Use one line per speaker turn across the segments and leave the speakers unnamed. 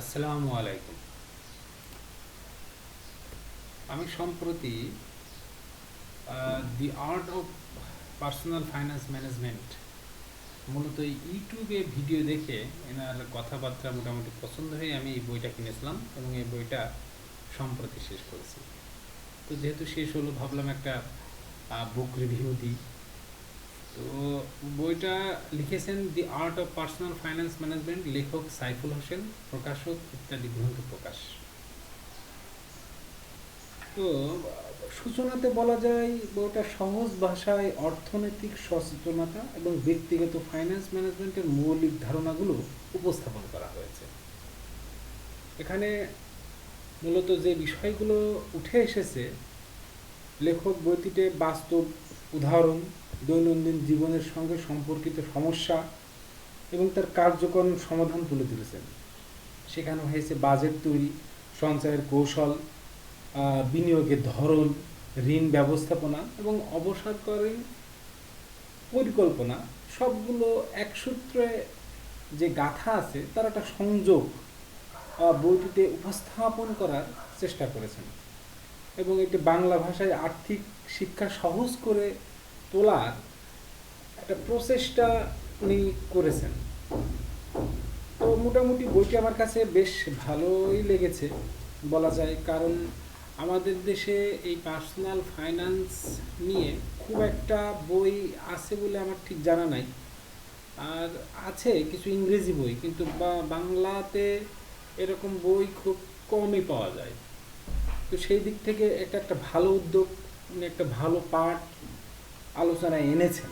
আসসালামু আলাইকুম। আমি সম্প্রতি the art of personal finance management মূলত ইউটিউবে ভিডিও দেখে এনার কথাবার্তা মোটামুটি পছন্দ হয়ে আমি এই বইটা কিনেছিলাম এবং এই বইটা সম্প্রতি শেষ করেছি। তো যেহেতু শেষ হলো, ভাবলাম একটা বুক রিভিউ দিই। তো বইটা লিখেছেন the art of personal finance management লেখক সাইফুল হোসেন, প্রকাশক ইত্যাদি, গ্রন্থ প্রকাশ। তো সূচনাতে বলা যায়, বইটা সহজ ভাষায় অর্থনৈতিক সচেতনতা এবং ব্যক্তিগত ফাইন্যান্স ম্যানেজমেন্টের মৌলিক ধারণাগুলো উপস্থাপন করা হয়েছে। এখানে মূলত যে বিষয়গুলো উঠে এসেছে, লেখক বইটিতে বাস্তব উদাহরণ দৈনন্দিন জীবনের সঙ্গে সম্পর্কিত সমস্যা এবং তার কার্যকর সমাধান তুলে ধরেছেন। সেখানে হয়েছে বাজেট তৈরি, সঞ্চয়ের কৌশল বিনিয়োগের ধরন, ঋণ ব্যবস্থাপনা এবং অবসরকালীন পরিকল্পনা। সবগুলো এক সূত্রে যে গাথা আছে, তার একটা সংযোগ বইটিতে উপস্থাপন করার চেষ্টা করেছেন। এবং এটি বাংলা ভাষায় আর্থিক শিক্ষা সহজ করে তোলার একটা প্রচেষ্টা উনি করেছেন। তো মোটামুটি বইটি আমার কাছে বেশ ভালোই লেগেছে বলা যায়, কারণ আমাদের দেশে এই পার্সোনাল ফাইন্যান্স নিয়ে খুব একটা বই আছে বলে আমার ঠিক জানা নাই। আর আছে কিছু ইংরেজি বই, কিন্তু বা- বাংলাতে এরকম বই খুব কমই পাওয়া যায়। তো সেই দিক থেকে এটা একটা ভালো উদ্যোগ উনি একটা ভালো পাঠ আলোচনায় এনেছেন।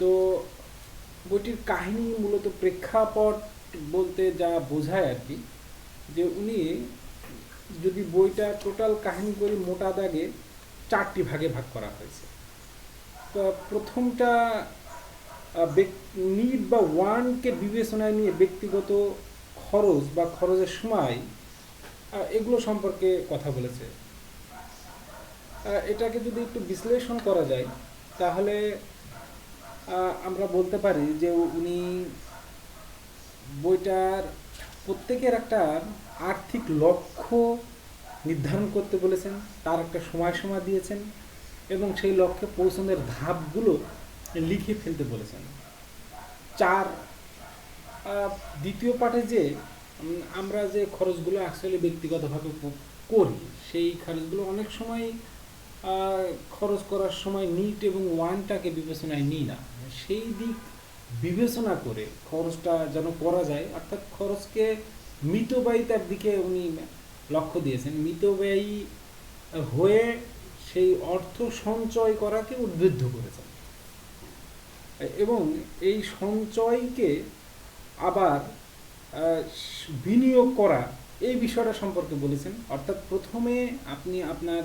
তো বইটির কাহিনী মূলত প্রেক্ষাপট বলতে যা বোঝায় আর কি, যে উনি যদি বইটা টোটাল কাহিনী করে মোটা দাগে চারটি ভাগে ভাগ করা হয়েছে। তো প্রথমটা নিড বা ওয়ানকে বিবেচনায় নিয়ে ব্যক্তিগত খরচ বা খরচের সময় এগুলো সম্পর্কে কথা বলেছে। এটাকে যদি একটু বিশ্লেষণ করা যায়, তাহলে আমরা বলতে পারি যে উনি বইটার প্রত্যেকের একটা আর্থিক লক্ষ্য নির্ধারণ করতে বলেছেন, তার একটা সময়সীমা দিয়েছেন এবং সেই লক্ষ্যে পৌঁছানোর ধাপগুলো লিখে ফেলতে বলেছেন। চার দ্বিতীয় পাঠে যে আমরা যে খরচগুলো অ্যাকচুয়ালি ব্যক্তিগতভাবে করি, সেই খরচগুলো অনেক সময় খরচ করার সময় নিট এবং ওয়ানটাকে বিবেচনায় নিই না। সেই দিক বিবেচনা করে খরচটা যেন করা যায়, অর্থাৎ খরচকে মিতব্যয়িতার দিকে উনি লক্ষ্য দিয়েছেন। মিতব্যয়ী হয়ে সেই অর্থ সঞ্চয় করাকে উদ্বুদ্ধ করেছেন। এবং এই সঞ্চয়কে আবার বিনিয়োগ করা এই বিষয়টা সম্পর্কে বলেছেন। অর্থাৎ প্রথমে আপনি আপনার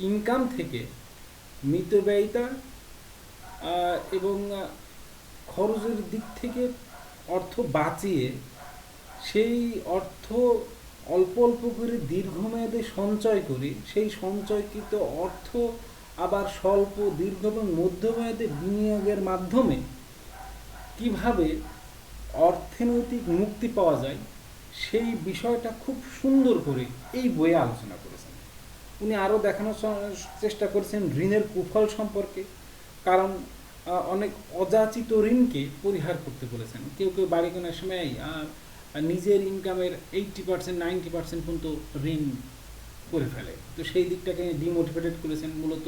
ইনকাম থেকে মিতব্যয়িতা আহ, এবং খরচের দিক থেকে অর্থ বাঁচিয়ে সেই অর্থ অল্প অল্প করে দীর্ঘমেয়াদে সঞ্চয় করি। সেই সঞ্চয়কৃত অর্থ আবার স্বল্প দীর্ঘ এবং মধ্যমেয়াদে বিনিয়োগের মাধ্যমে কীভাবে অর্থনৈতিক মুক্তি পাওয়া যায় সেই বিষয়টা খুব সুন্দর করে এই বইয়ে আলোচনা করেছেন উনি আরও দেখানোর চেষ্টা করেছেন ঋণের কুফল সম্পর্কে। কারণ অনেক অযাচিত ঋণকে পরিহার করতে বলেছেন। কেউ কেউ বাড়ি কেনার সময় নিজের ইনকামের এইটটি পার্সেন্ট নাইনটি পার্সেন্ট পর্যন্ত ঋণ করে ফেলে। তো সেই দিকটাকে ডিমোটিভেটেড করেছেন। মূলত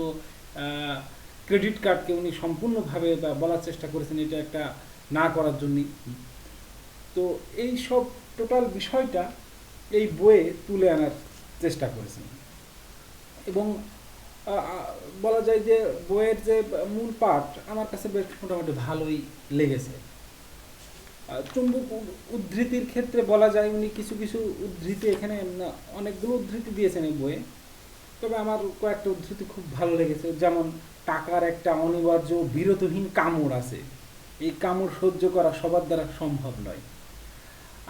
ক্রেডিট কার্ডকে উনি সম্পূর্ণভাবে বলার চেষ্টা করেছেন, এটা একটা না করার জন্যই। তো এই সব টোটাল বিষয়টা এই বইয়ে তুলে আনার চেষ্টা করেছেন। এবং বলা যায় যে বইয়ের যে মূল পাঠ আমার কাছে বেশ মোটামুটি ভালোই লেগেছে। চুম্বক উদ্ধৃতির ক্ষেত্রে বলা যায় উনি কিছু কিছু উদ্ধৃতি এখানে অনেকগুলো উদ্ধৃতি দিয়েছেন এই বইয়ে। তবে আমার কয়েকটা উদ্ধৃতি খুব ভালো লেগেছে। যেমন টাকার একটা অনিবার্য বিরতহীন কামড় আছে। এই কামড় সহ্য করা সবার দ্বারা সম্ভব নয়।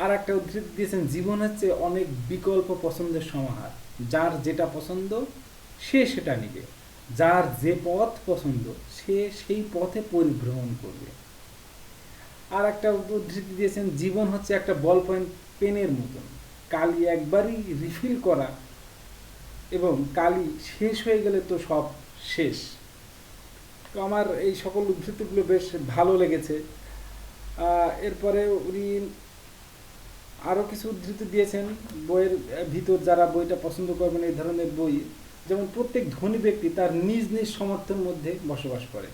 আর একটা উদ্ধৃতি দিয়েছেন জীবন হচ্ছে অনেক বিকল্প পছন্দের সমাহার। যার যেটা পছন্দ, সে সেটা নিবে। যার যে পথ পছন্দ, সে সেই পথে পরিভ্রমণ করবে। আর একটা উদ্ধৃতি দিয়েছেন, জীবন হচ্ছে একটা বল পয়েন্ট পেনের মতন। কালি একবারই রিফিল করা এবং কালি শেষ হয়ে গেলে তো সব শেষ। তো আমার এই সকল উদ্ধৃতিগুলো বেশ ভালো লেগেছে। এরপরে উনি আরও কিছু উদ্ধৃতি দিয়েছেন বইয়ের ভিতর যারা বইটা পছন্দ করবেন এই ধরনের বই, যেমন প্রত্যেক ধনী ব্যক্তি তার নিজ নিজ সমর্থের মধ্যে বসবাস করে।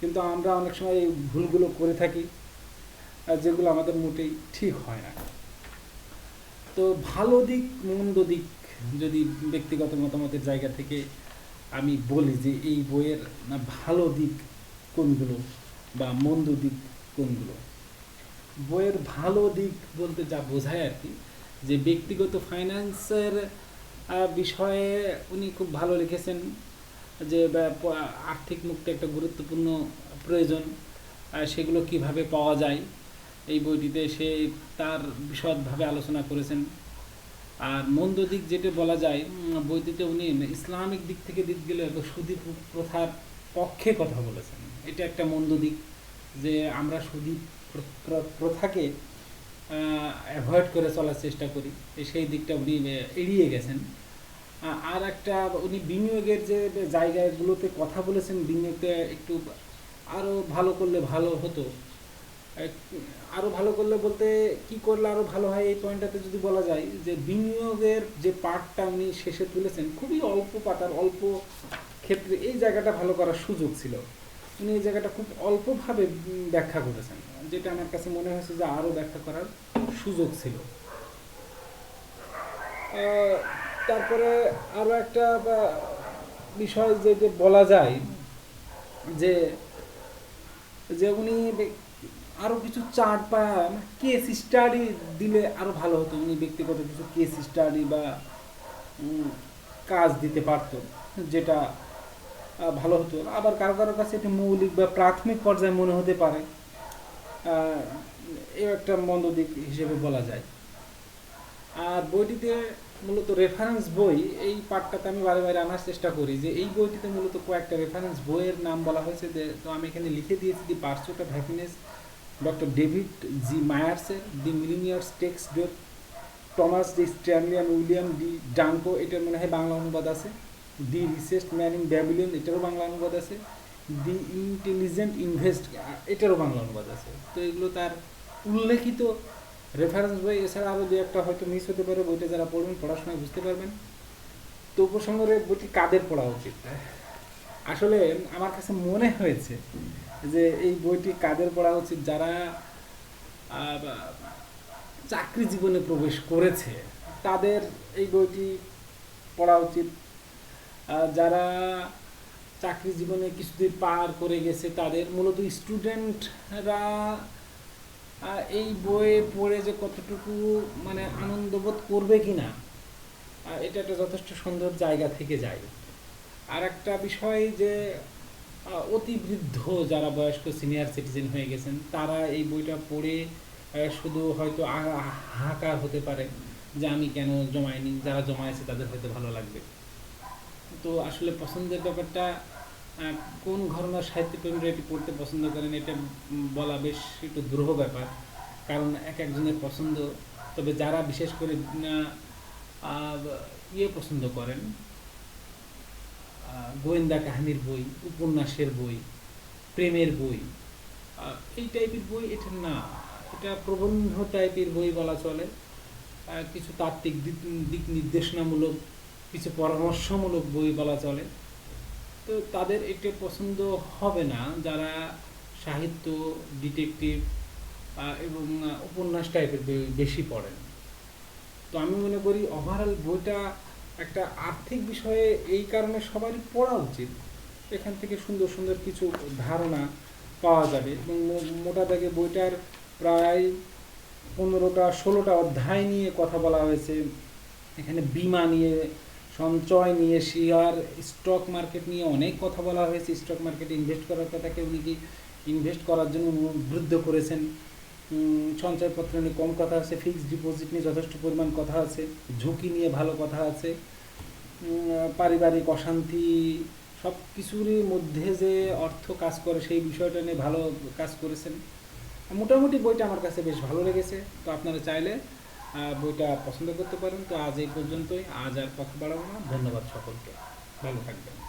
কিন্তু আমরা অনেক সময় এই ভুলগুলো করে থাকি যেগুলো আমাদের মোটেই ঠিক হয় না। তো ভালো দিক, মন্দ দিক যদি ব্যক্তিগত মতামতের জায়গা থেকে আমি বলি যে এই বইয়ের না ভালো দিক কোনগুলো বা মন্দ দিক কোনগুলো? বইয়ের ভালো দিক বলতে যা বোঝায় আর কি, যে ব্যক্তিগত ফাইন্যান্সের বিষয়ে উনি খুব ভালো লিখেছেন, যে আর্থিক মুক্তি একটা গুরুত্বপূর্ণ প্রয়োজন সেগুলো কীভাবে পাওয়া যায়, এই বইটিতে সে তার বিশদভাবে আলোচনা করেছেন। আর মন্দ দিক যেটা বলা যায় বইটিতে উনি ইসলামিক দিক থেকে দিক গেলে সুদী প্রথার পক্ষে কথা বলেছেন। এটা একটা মন্দ দিক, যে আমরা সুদী প্র- প্র- প্রথাকে অ্যাভয়েড করে চলার চেষ্টা করি। সেই দিকটা উনি এড়িয়ে গেছেন। আর একটা, উনি বিনিয়োগের যে জায়গাগুলোতে কথা বলেছেন বিনিয়োগকে একটু আরও ভালো করলে ভালো হতো। আরও ভালো করলে বলতে কি করলে আরও ভালো হয়, এই পয়েন্টটাতে যদি বলা যায়, যে বিনিয়োগের যে পার্টটা উনি শেষে তুলেছেন, খুবই অল্প পাতার, অল্প ক্ষেত্রে এই জায়গাটা ভালো করার সুযোগ ছিল। উনি এই জায়গাটা খুব অল্পভাবে ব্যাখ্যা করেছেন। যেটা আমার কাছে মনে হয়েছে যে আরও ব্যাখ্যা করার সুযোগ ছিল। তারপরে আরও একটা বিষয় যে যে বলা যায় যে যে উনি বে- আরও কিছু চার্ট বা কেস স্টাডি দিলে আরও ভালো হতো। উনি ব্যক্তিগত কিছু কেস স্টাডি বা কাজ দিতে পারতো, যেটা ভালো হতো। আবার কারও কারও কাছে এটি মৌলিক বা প্রাথমিক পর্যায়ে মনে হতে পারে এও একটা মন্দ দিক হিসেবে বলা যায়। আর বইটিতে মূলত রেফারেন্স বই, এই পার্টটাতে আমি বারে বারে আনার চেষ্টা করি যে এই বইটিতে মূলত কয়েকটা রেফারেন্স বইয়ের নাম বলা হয়েছে যে, তো আমি এখানে লিখে দিয়েছি the pursuit of happiness doctor David G মায়ার্সের the millionaires next door Thomas D Stanley William D Danko এটার মনে হয় বাংলা অনুবাদ আছে। The richest man in Babylon এটারও বাংলা অনুবাদ আছে। দি ইন্টেলিজেন্ট ইনভেস্ট, এটারও বাংলা অনুবাদ আছে। তো এগুলো তার উল্লেখিত রেফারেন্স বই। এছাড়া আরও দু একটা হয়তো মিস হতে পারে, বইটা যারা পড়বেন, পড়াশোনায় বুঝতে পারবেন। তো উপসংহারে বইটি কাদের পড়া উচিত? আসলে আমার কাছে মনে হয়েছে যে এই বইটি কাদের পড়া উচিত? যারা চাকরি জীবনে প্রবেশ করেছে, তাদের এই বইটি পড়া উচিত যারা চাকরি জীবনে কিছুদিন পার করে গেছে তাদের মূলত স্টুডেন্টরা এই বইয়ে পড়ে যে কতটুকু মানে আনন্দ বোধ করবে কিনা আহ, এটা একটা যথেষ্ট সুন্দর জায়গা থেকে যায়। আর একটা বিষয় যে আহ, অতি বৃদ্ধ যারা বয়স্ক সিনিয়র সিটিজেন হয়ে গেছেন তারা এই বইটা পড়ে শুধু হয়তো হাহাকার হতে পারে যে আমি কেন জমাইনি যারা জমাইছে তাদের হয়তো ভালো লাগবে। তো আসলে পছন্দের ব্যাপারটা কোন ঘরনার সাহিত্যপ্রেমীরা এটি পড়তে পছন্দ করেন এটা বলা বেশ একটু দুরূহ ব্যাপার। কারণ এক একজনের পছন্দ, তবে যারা বিশেষ করে ইয়ে পছন্দ করেন গোয়েন্দা কাহিনীর বই, উপন্যাসের বই, প্রেমের বই এই টাইপের বই এটা না, এটা প্রবন্ধ টাইপের বই বলা চলে। কিছু তাত্ত্বিক দিক নির্দেশনামূলক কিছু পরামর্শমূলক বই বলা চলে। তো তাদের এটা পছন্দ হবে না। যারা সাহিত্য, ডিটেকটিভ এবং উপন্যাস টাইপের বেশি পড়েন। তো আমি মনে করি ওভারঅল বইটা একটা আর্থিক বিষয়ে এই কারণে সবারই পড়া উচিত। এখান থেকে সুন্দর সুন্দর কিছু ধারণা পাওয়া যাবে। এবং মোটা দাগে বইটার প্রায় পনেরোটা, ষোলোটা অধ্যায় নিয়ে কথা বলা হয়েছে। এখানে বিমা নিয়ে সঞ্চয় নিয়ে শেয়ার স্টক মার্কেট নিয়ে অনেক কথা বলা হয়েছে। স্টক মার্কেটে ইনভেস্ট করার কথাকে উনি কি ইনভেস্ট করার জন্য উদ্বুদ্ধ করেছেন। সঞ্চয়পত্র নিয়ে কম কথা আছে ফিক্সড ডিপোজিট নিয়ে যথেষ্ট পরিমাণ কথা আছে, ঝুঁকি নিয়ে ভালো কথা আছে। পারিবারিক অশান্তি সব কিছুরই মধ্যে যে অর্থ কাজ করে সেই বিষয়টা নিয়ে ভালো কাজ করেছেন। মোটামুটি বইটা আমার কাছে বেশ ভালো লেগেছে। তো আপনারা চাইলে বইটা পছন্দ করতে পারেন। তো আজ এই পর্যন্তই। আজ আর কথা বাড়াবো না। ধন্যবাদ সকলকে। ভালো থাকবেন।